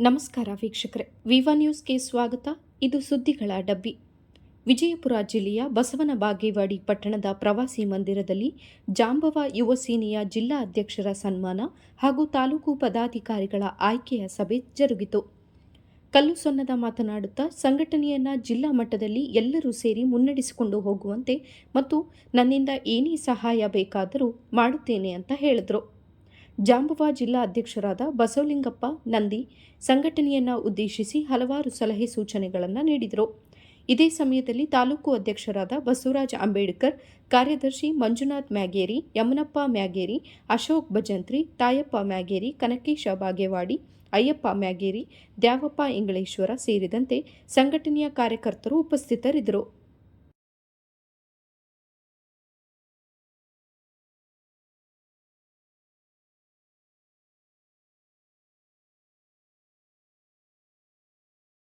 ನಮಸ್ಕಾರ ವೀಕ್ಷಕರೇ. ವಿವಾ ನ್ಯೂಸ್ಗೆ ಸ್ವಾಗತ. ಇದು ಸುದ್ದಿಗಳ ಡಬ್ಬಿ. ವಿಜಯಪುರ ಜಿಲ್ಲೆಯ ಬಸವನ ಬಾಗೇವಾಡಿ ಪಟ್ಟಣದ ಪ್ರವಾಸಿ ಮಂದಿರದಲ್ಲಿ ಜಾಂಬವ ಯುವ ಸೇನೆಯ ಜಿಲ್ಲಾ ಅಧ್ಯಕ್ಷರ ಸನ್ಮಾನ ಹಾಗೂ ತಾಲೂಕು ಪದಾಧಿಕಾರಿಗಳ ಆಯ್ಕೆಯ ಸಭೆ ಜರುಗಿತು. ಕಲ್ಲು ಸೊನ್ನದ ಮಾತನಾಡುತ್ತಾ ಸಂಘಟನೆಯನ್ನು ಜಿಲ್ಲಾ ಮಟ್ಟದಲ್ಲಿ ಎಲ್ಲರೂ ಸೇರಿ ಮುನ್ನಡೆಸಿಕೊಂಡು ಹೋಗುವಂತೆ ಮತ್ತು ನನ್ನಿಂದ ಏನೇ ಸಹಾಯ ಬೇಕಾದರೂ ಮಾಡುತ್ತೇನೆ ಅಂತ ಹೇಳಿದರು. ಜಾಂಬುವ ಜಿಲ್ಲಾ ಅಧ್ಯಕ್ಷರಾದ ಬಸವಲಿಂಗಪ್ಪ ನಂದಿ ಸಂಘಟನೆಯನ್ನು ಉದ್ದೇಶಿಸಿ ಹಲವಾರು ಸಲಹೆ ಸೂಚನೆಗಳನ್ನು ನೀಡಿದರು. ಇದೇ ಸಮಯದಲ್ಲಿ ತಾಲೂಕು ಅಧ್ಯಕ್ಷರಾದ ಬಸವರಾಜ ಅಂಬೇಡ್ಕರ್, ಕಾರ್ಯದರ್ಶಿ ಮಂಜುನಾಥ್ ಮ್ಯಾಗೇರಿ, ಯಮನಪ್ಪ ಮ್ಯಾಗೇರಿ, ಅಶೋಕ್ ಭಜಂತ್ರಿ, ತಾಯಪ್ಪ ಮ್ಯಾಗೇರಿ, ಕನಕೇಶ ಬಾಗೇವಾಡಿ, ಅಯ್ಯಪ್ಪ ಮ್ಯಾಗೇರಿ, ದ್ಯಾವಪ್ಪ ಇಂಗಳೇಶ್ವರ ಸೇರಿದಂತೆ ಸಂಘಟನೆಯ ಕಾರ್ಯಕರ್ತರು ಉಪಸ್ಥಿತರಿದ್ದರು.